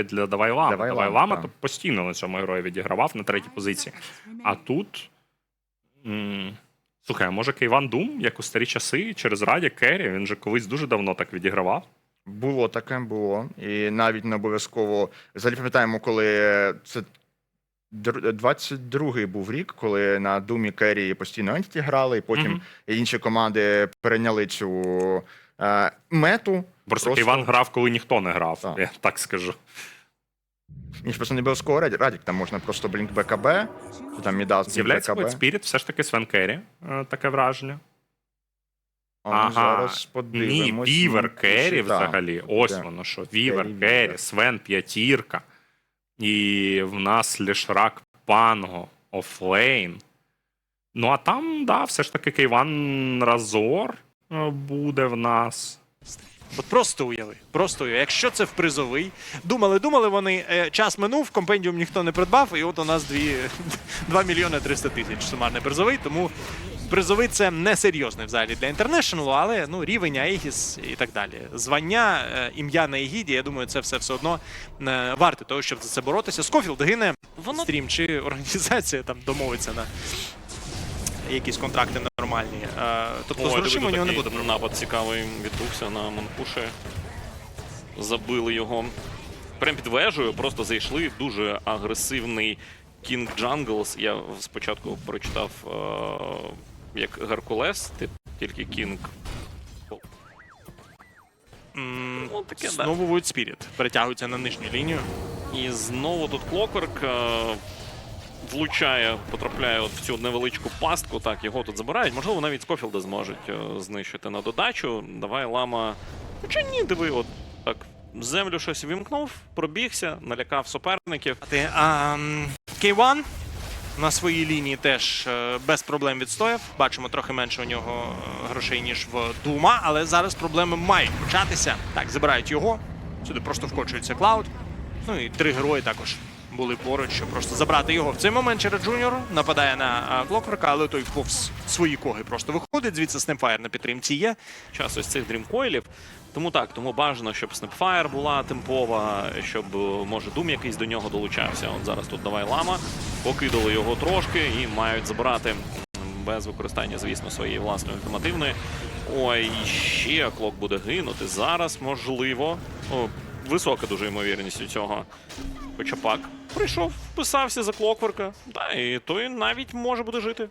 для. Давай Лама, Давайлама так. то постійно на цьому герої відігравав на третій позиції. А тут. м, Слухай, а може Кейван Дум, як у старі часи, через Раді Керрі, він же колись дуже давно так відігравав. Було таке, було. І навіть не обов'язково. Взагалі пам'ятаємо, коли це 22-й був рік, коли на Думі Керрі постійно Ентіті грали, і потім Мгм. інші команди перейняли цю е, мету. Просто, Кейван грав, коли ніхто не грав, Так. я так скажу. Ніж просто не обов'язково Радік, Радік, там можна просто Блінк БКБ, чи там Мідас Блінк З'являється БКБ. White Spirit, все ж таки Свен Керрі, е, таке враження. А, Ага. Зараз Ні, подивимось. Вівер Керрі так. взагалі. Ось Так. воно що. Вівер Керрі, Керрі, Вівер. Свен п'ятірка. І в нас Лішрак Панго, Офлейн. Ну, а там, да, все ж таки Кейван Разор е, буде в нас. От просто уяви, просто уяви. Якщо це в призовий, думали, думали вони, е, час минув, компендіум ніхто не придбав, і от у нас дві, 2 мільйони 300 тисяч сумарний призовий, тому призовий це не серйозний взагалі для інтернешнлу, але ну, рівень Аегіс і так далі. Звання, е, ім'я на Егіді, я думаю, це все все одно е, варте того, щоб за це боротися. Скофілд гине, Воно- стрім чи організація там домовиться на якісь контракти нормальні. Е, тобто з грошима у нього не буде. Напад цікавий відбувся на Манпуші. Забили його. Прям під вежею просто зайшли. Дуже агресивний Кінг Джанглс. Я спочатку прочитав е, як Геркулес, тільки Кінг. М, Ну, таке. Знову Void Spirit перетягується на нижню лінію. І знову тут Клокверк е, влучає, потрапляє от в цю невеличку пастку. Так, його тут забирають. Можливо, навіть Скофілда зможуть е, знищити на додачу. Давай лама. Хоча ні, диви, от так. Землю щось вімкнув, пробігся, налякав суперників. А, м, K1 на своїй лінії теж е, без проблем відстояв. Бачимо трохи менше у нього е, грошей, ніж в Дума, але зараз проблеми мають початися. Так, забирають його. Сюди просто вкочується Клауд. Ну і три герої також були поруч, щоб просто забрати його. В цей момент Черед Джуніор нападає на Клокверка, але той повз свої коги просто виходить. Звідси Снемфайр на підтримці є. час ось цих дрімкоїлів. Тому так, тому бажано, щоб Снепфайр була темпова, щоб е, може Дум якийсь до нього долучався. От зараз тут давай лама, покидали його трошки і мають забрати без використання, звісно, своєї власної ультимативної. Ой, ще клок буде гинути. Зараз можливо. О, висока дуже ймовірність у цього. Хоча пак прийшов, вписався за клокверка. Да, і той навіть може буде жити.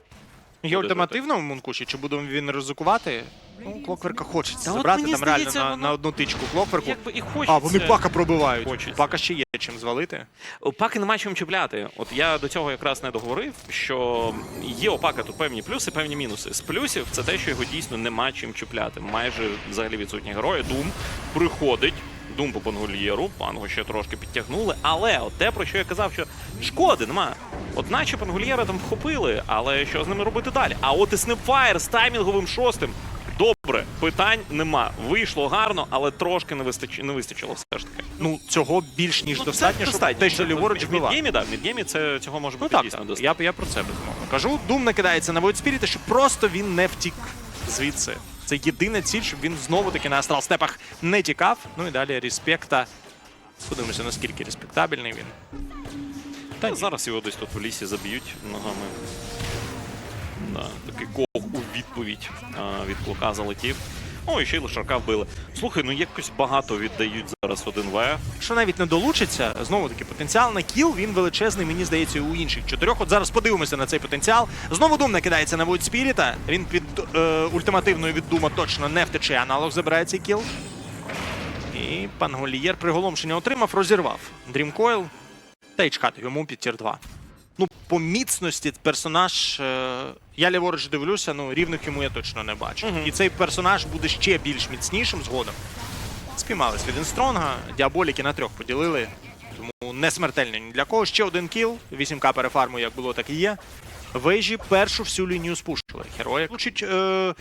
Є Буде ультимативно в Мункуші, чи буде він ризикувати? Ну, Клокверка хочеться Та от забрати мені там реально здається, на, воно- на одну тичку Клокверку. Якби і хочеться. А, вони пака пробивають. Хочеться. Пака ще є чим звалити. Опаки нема чим чіпляти. От я до цього якраз не договорив, що є опака тут певні плюси, певні мінуси. З плюсів це те, що його дійсно нема чим чіпляти. Майже взагалі відсутні герої. Дум приходить. Дум по пангольєру, пангу ще трошки підтягнули. Але от те, про що я казав, що шкоди нема. От наче пангольєра там вхопили, але що з ними робити далі? А от і Снепфайр з таймінговим шостим. Добре, питань нема. Вийшло гарно, але трошки не вистачило, не вистачило все ж таки. Ну, цього більш ніж Ну, достатньо, це щоб те, що ліворуч в мідгеймі, да, в мідгеймі це цього може Ну бути так, дійсно так. достатньо. Я, я про це безумовно кажу. Дум накидається на Spirit, щоб просто він не втік звідси. Це єдина ціль, щоб він знову таки на астрал степах не тікав. Ну і далі респекта. Подивимося, наскільки респектабельний він. Та ні. зараз його десь тут в лісі заб'ють ногами. Да, такий кох у відповідь а, від клока залетів. О, і ще й лошарка вбили. Слухай, ну якось багато віддають зараз 1В. Якщо навіть не долучиться, знову таки потенціал на кіл, він величезний, мені здається, у інших чотирьох. От зараз подивимося на цей потенціал. Знову Дум накидається на Spirit. Він під е, ультимативною від Дума точно не втече. Аналог забирає цей кіл. І пан Голієр приголомшення отримав, розірвав Дрімкойл та й чекати йому під тір 2. По міцності персонаж. Е, я ліворуч дивлюся, ну рівних йому я точно не бачу. Мгм. І цей персонаж буде ще більш міцнішим згодом. Спіймались від інстронга, діаболіки на трьох поділили. Тому не смертельно ні для кого. Ще один кіл. 8к перефарму, як було, так і є. Вежі першу всю лінію спушили. Героя влучить. Е...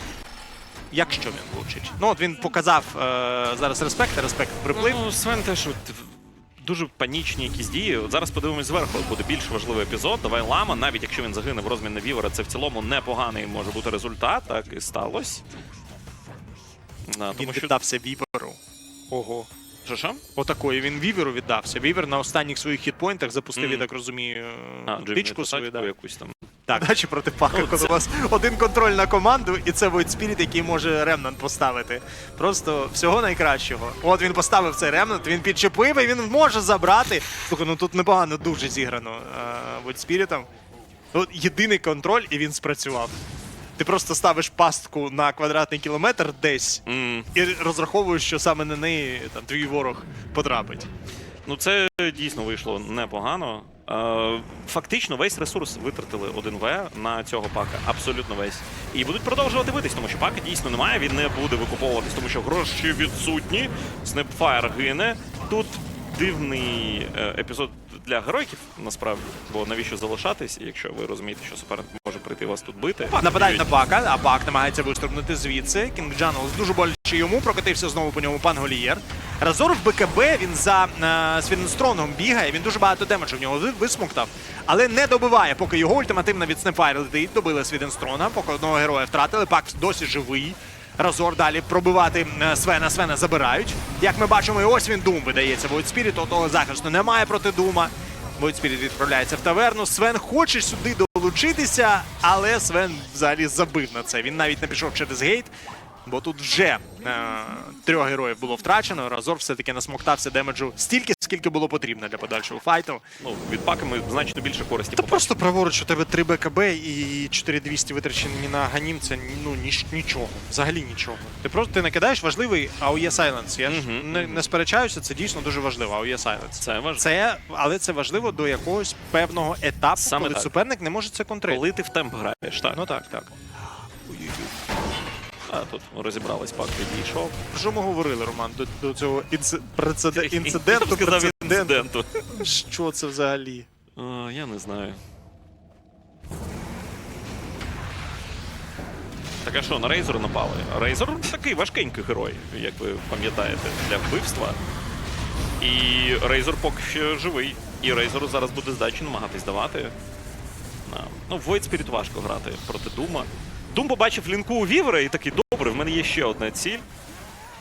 Якщо він влучить. Ну, от він показав е... зараз респект, респект приплив. Ну, Свен теж от, дуже панічні якісь дії. От зараз подивимось зверху, буде більш важливий епізод. Давай лама, навіть якщо він загине в розмін на Вівера, це в цілому непоганий може бути результат. Так і сталося. Да, Він тому що віддався віверу. Ого. Що що? Отакої він Віверу віддався. Вівер на останніх своїх хітпоінтах запустив, я так розумію, А, тичку Джиммі свою. так, Да. якусь там. Так, наче проти пака, Ну, коли це- у вас один контроль на команду, і це Void Spirit, який може ремнант поставити. Просто всього найкращого. От він поставив цей ремнант, він підчепив і він може забрати. Слухай, ну тут непогано дуже зіграно е, Void Spirit. От єдиний контроль, і він спрацював. Ти просто ставиш пастку на квадратний кілометр десь М, і розраховуєш, що саме на неї там твій ворог потрапить. Ну, це дійсно вийшло непогано. Е, Фактично весь ресурс витратили 1В на цього пака. Абсолютно весь. І будуть продовжувати битись, тому що пака дійсно немає, він не буде викуповуватись, тому що гроші відсутні. Снепфайр гине. Тут дивний е, епізод для героїків, насправді. Бо навіщо залишатись, якщо ви розумієте, що суперник може прийти вас тут бити. Нападають на Б'ють. Пака, а Пак намагається вистрибнути звідси. Кінг Джанглс дуже боляче йому, прокотився знову по ньому пан Голієр. Разор в БКБ він за е, Свінстронгом бігає, він дуже багато демеджу в нього висмоктав, але не добиває, поки його ультимативна від Снепфайр летить. Добили Свіденстрона, поки одного героя втратили. Пак досі живий. Разор далі пробивати е, Свена. Свена забирають. Як ми бачимо, і ось він Дум видається. Spirit, того захисту немає проти Дума. Spirit відправляється в таверну. Свен хоче сюди долучитися, але Свен взагалі забив на це. Він навіть не пішов через гейт, бо тут вже е, трьох героїв було втрачено. Разор все-таки насмоктався демеджу стільки, скільки було потрібно для подальшого файту. Ну, від пака ми значно більше користі Та просто праворуч у тебе 3 БКБ і 4200 витрачені на ганім, це ну ніч, нічого. Взагалі нічого. Ти просто ти накидаєш важливий AOE Silence. Я ж Мгм, не, не сперечаюся, це дійсно дуже важливо, AOE Silence. Це важливо. Це, але це важливо до якогось певного етапу, Саме коли так. суперник не може це контрити. Коли ти в темп граєш, так. Ну так, так. А тут розібрались, пак підійшов. Про що ми говорили, Роман, до, до цього інци... прецед... Інциденту? сказав прецеденту? інциденту. Що це взагалі? А, я не знаю. Так а що, на Рейзор напали? Рейзор такий важкенький герой, як ви пам'ятаєте, для вбивства. І Рейзор поки що живий. І Рейзору зараз буде здачі намагатись давати. Ну, в Void Spirit важко грати проти Дума. Дум побачив лінку у Вівера і такий, добре, в мене є ще одна ціль,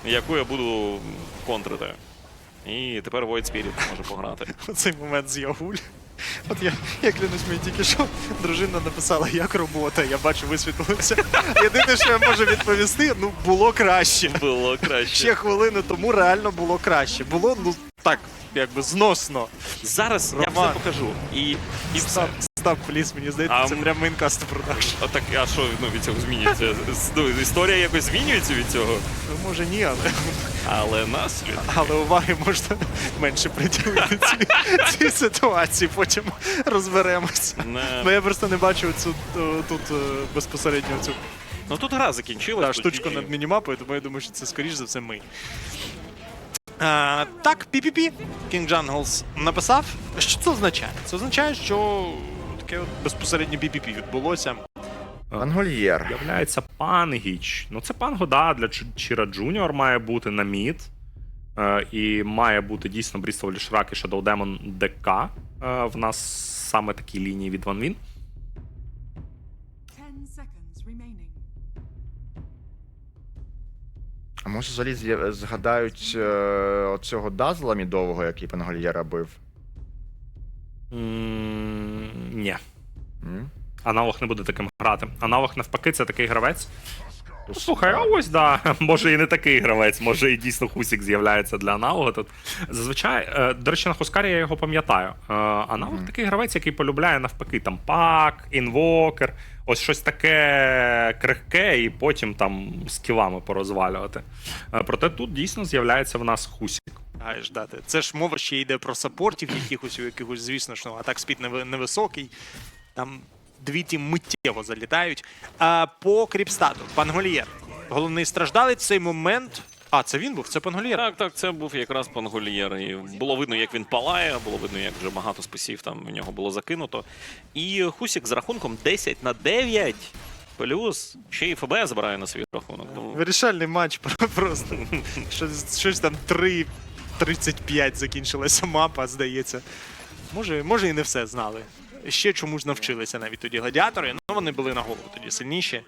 яку я буду контрити. І тепер Void Spirit може пограти. Цей момент з Ягуль. От я, я клянусь, мені тільки що дружина написала, як робота, я бачу, висвітлилося. Єдине, що я можу відповісти, ну було краще. Було краще. Ще хвилину тому реально було краще. Було, ну так, якби зносно. Зараз я Роман. все покажу. І, і все. Став, пліс, мені здається, А це м- прям мейнкаст продакшн. А так, а що ну, від цього змінюється? З- Ну, історія якось змінюється від цього, Ну, може ні, але, але наслід. але уваги можна менше приділити цій, цій ситуації, потім розберемось. Не... Ну я просто не бачу цю е, тут е, безпосередньо цю Ну тут гра закінчилась. та, тут штучку і- над мінімапою, тому я думаю, що це скоріш за все ми. А, так, PPP, King Jungles написав. Що це означає? Це означає, що таке от безпосередньо PPP відбулося. Ангольєр. З'являється Пангіч. Ну, це Панго, да, для Чіра Джуніор має бути на мід. Е, і має бути дійсно Брістол Лішрак і Shadow Demon ДК. Е, в нас саме такі лінії від Ван Він. А може взагалі згадають е, оцього дазла мідового, який Пангольєра бив? Ні. Аналог не буде таким грати. Аналог навпаки, це такий гравець. Ну, слухай, а ось да. Може і не такий гравець, може і дійсно Хусік з'являється для аналога тут. Зазвичай, е, до речі, на Хускарі я його пам'ятаю. Е, Аналог Мгм. такий гравець, який полюбляє навпаки там пак, інвокер, ось щось таке крихке, і потім там скілами порозвалювати. Е, Проте тут дійсно з'являється в нас Хусік. А ждати. Це ж мова ще йде про саппортів якихось, у якихось, звісно ж, ну, атак спід невисокий. Там дві ті миттєво залітають. А по кріпстату, пан Голієр. Головний страждалець цей момент. А, це він був, це пан Голієр. Так, так, це був якраз пангольєр. І було видно, як він палає, було видно, як вже багато списів там в нього було закинуто. І Хусік з рахунком 10 на 9. Плюс ще й ФБ забирає на свій рахунок. Ну, Вирішальний матч просто. Щось, щось там 3.35 закінчилася мапа, здається. Може, може і не все знали. Ще чомусь навчилися навіть тоді гладіатори. Ну, вони були на голову тоді сильніші.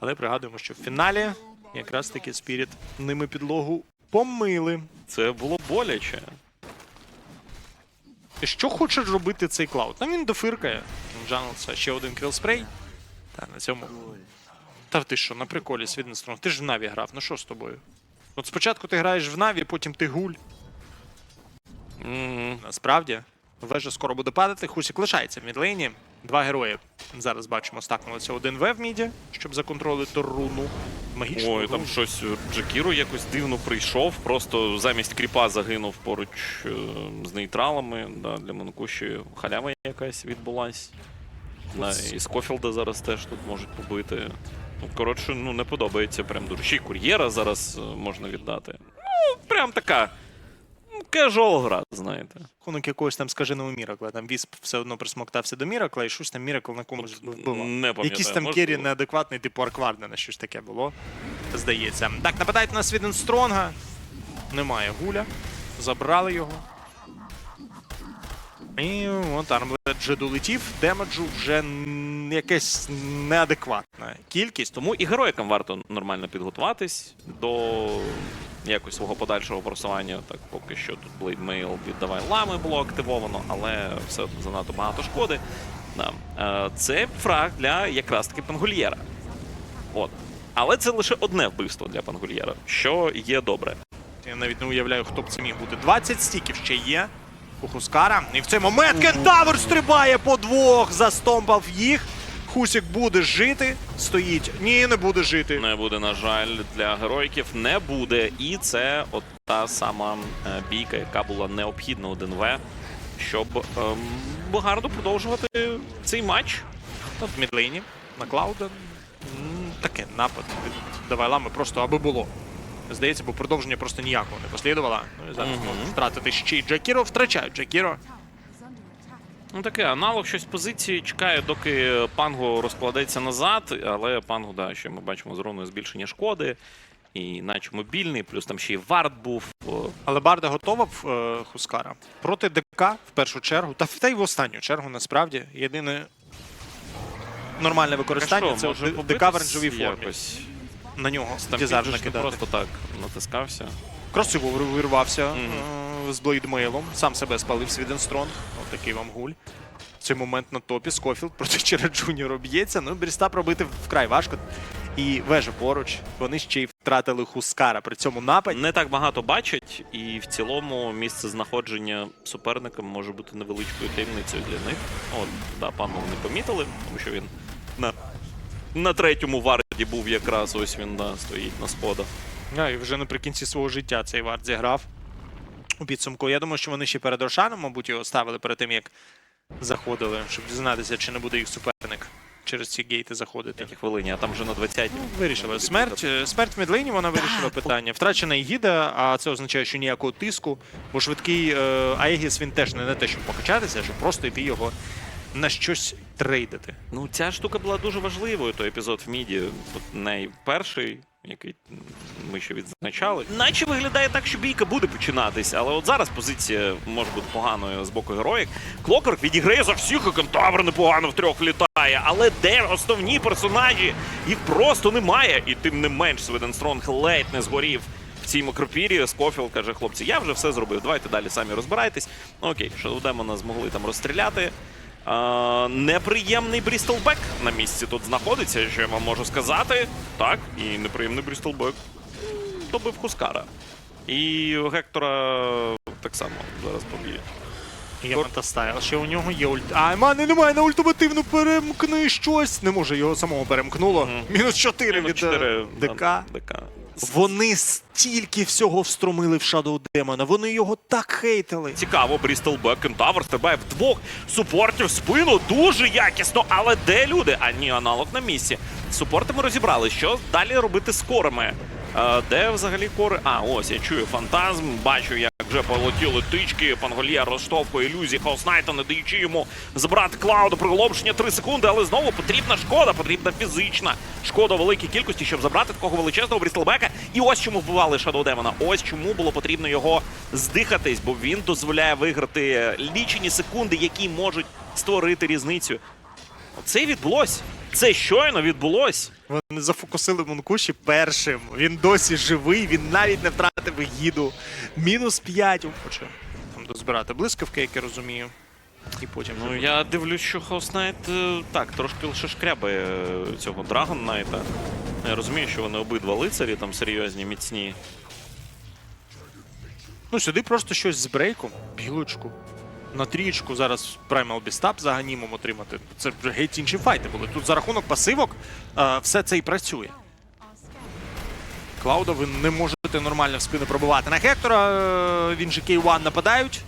Але пригадуємо, що в фіналі якраз таки Спіріт ними підлогу Помили. Це було боляче. Що хоче робити цей клауд? Там він дофиркає. Джанглса ще один кілспрей. Та на цьому. Та ти що, на приколі Свіденстрон? Ти ж в Наві грав, ну що з тобою? От спочатку ти граєш в Наві, потім ти гуль. М, Насправді, вежа скоро буде падати. Хусік лишається в мідлейні. Два герої. Зараз бачимо, стакнулися один В в міді, щоб законтролити руну. Магічну Ой, там щось Джакіро якось дивно прийшов. Просто замість кріпа загинув поруч е, з нейтралами. Да, для Монкуші халява якась відбулась. Да, і Скофілда зараз теж тут можуть побити. Ну, коротше, ну не подобається прям дуже. Ще й кур'єра зараз е, можна віддати. Ну, прям така. Кежуал гра, знаєте. Рахунок якогось там скаженого Міракла. Там Вісп все одно присмоктався до Міракла, і щось там Міракл на комусь вбивав. Не пам'ятаю. Якийсь там керрі неадекватний, типу Арквардена, щось таке було. Здається. Так, нападають на Свіден Стронга. Немає гуля. Забрали його. І от Армлед вже долетів. Демеджу вже якась неадекватна кількість. Тому і героїкам варто нормально підготуватись до якось свого подальшого просування. Так, поки що тут Blade віддавай лами було активовано, але все занадто багато шкоди. Да. Е, Це фраг для якраз таки Пангольєра. От. Але це лише одне вбивство для Пангольєра, що є добре. Я навіть не уявляю, хто б це міг бути. 20 стіків ще є. У Хускара. І в цей момент Кентавр стрибає по двох, застомпав їх. Хусік буде жити. Стоїть. Ні, не буде жити. Не буде, на жаль, для героїків не буде. І це от та сама е, бійка, яка була необхідна 1В, щоб ем, гарно продовжувати цей матч. От в мідлейні на Клауда. Таке напад від Давайлами просто аби було. Здається, бо продовження просто ніякого не послідувало. Ну і зараз Мгм. можуть втратити ще й Джакіро. Втрачають Джакіро. Ну таке, аналог щось позиції чекає, доки панго розкладеться назад, але панго, да, що ми бачимо з збільшення шкоди. І наче мобільний, плюс там ще й вард був. Але Барда готова в е, Хускара проти ДК в першу чергу, та, та й в останню чергу, насправді. Єдине нормальне використання що, це ДК в ренджовій формі. якось? На нього накидати. просто так натискався. Красиво вирвався Мгм. е, з блейдмейлом. Сам себе спалив Свіденстронг. От такий вам гуль. В цей момент на топі Скофілд проти Чера Джуніора б'ється. Ну, Бріста пробити вкрай важко. І вежа поруч. Вони ще й втратили Хускара при цьому нападі. Не так багато бачать, і в цілому місце знаходження суперника може бути невеличкою таємницею для них. От, да, пану не помітили, тому що він на, на третьому варді був якраз ось він да, стоїть на сходах. А, і вже наприкінці свого життя цей вард зіграв у підсумку. Я думаю, що вони ще перед Рошаном, мабуть, його ставили перед тим, як заходили, щоб дізнатися, чи не буде їх суперник через ці гейти заходити. Третій хвилині, а там вже на 20-й. Вирішила смерть. е, Смерть в Медлейні вона вирішила питання. Втрачена Ігіда, а це означає, що ніякого тиску, бо швидкий е, Аегіс він теж не на те, щоб покачатися, а щоб просто йти його на щось трейдити. Ну, ця штука була дуже важливою, той епізод в міді. Найперший, який ми ще відзначали. Наче виглядає так, що бійка буде починатись, але от зараз позиція може бути поганою з боку героїк. Клокерк відіграє за всіх, і кентавр непогано в трьох літає. Але де основні персонажі? Їх просто немає. І тим не менш, Сведенстронг ледь не згорів. В цій макропірі Скофіл каже, хлопці, я вже все зробив. Давайте далі самі розбирайтесь. Ну, окей, що демона змогли там розстріляти. А, неприємний Брістолбек на місці тут знаходиться, що я вам можу сказати. Так, і неприємний Брістолбек добив Хускара. І Гектора так само зараз поб'є. Є Мантастайл, ще у нього є ульт. А, мани немає на ультимативну перемкни щось. Не може, його самого перемкнуло. Мінус 4 Ну, від е, ДК. ДК. Вони стільки всього встромили в Shadow Демона. Вони його так хейтили. Цікаво, Брістолбек, Кентавр стрибає вдвох супортів в спину дуже якісно. Але де люди? А ні, аналог на місці. З Супортами розібрали, що далі робити з корами. Е, де взагалі кори? А, ось я чую фантазм, бачу, як вже полетіли тички. Пангольєр розштовхує ілюзії Хаоснайта, не даючи йому забрати клауду. Приголомшення 3 секунди, але знову потрібна шкода, потрібна фізична шкода великій кількості, щоб забрати такого величезного Брістелбека. І ось чому вбивали Shadow Демона. Ось чому було потрібно його здихатись, бо він дозволяє виграти лічені секунди, які можуть створити різницю. Це відбулось. Це щойно відбулось. Вони зафокусили Монкуші першим. Він досі живий, він навіть не втратив вигіду. Мінус 5. Хоче там дозбирати блискавки, як я розумію. І потім. Ну я дивлюсь, що House Knight е, так, трошки лише шкрябає е, цього Dragon Knight. Я розумію, що вони обидва лицарі там серйозні, міцні. Ну, сюди просто щось з брейком, білочку. На трієчку зараз Primal Beast за ганімом отримати. Це геть інші файти були. Тут за рахунок пасивок е, все це і працює. Клауда ви не можете нормально в спину пробивати. На Гектора е, він же K1 нападають.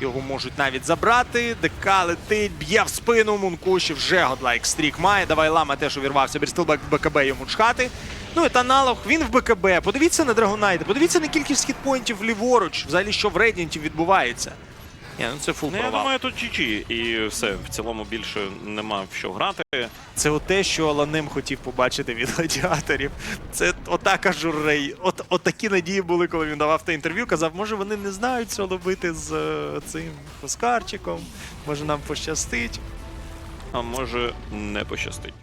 Його можуть навіть забрати. ДК летить, б'є в спину. Мункуші вже годлайк стрік має. Давай лама теж увірвався. Бірстилбек БКБ йому чхати. Ну і Таналог, він в БКБ. Подивіться на Драгонайта, подивіться на кількість хітпоінтів ліворуч, взагалі, що в Рейдіанті відбувається. Ні, ну це фул Ну, я провал. думаю, тут GG. І все, в цілому більше нема в що грати. Це те, що Аланем хотів побачити від гладіаторів. Це отака журрей. От, от такі надії були, коли він давав те інтерв'ю. Казав, може вони не знають, що робити з е, цим Оскарчиком, може нам пощастить. А може не пощастить.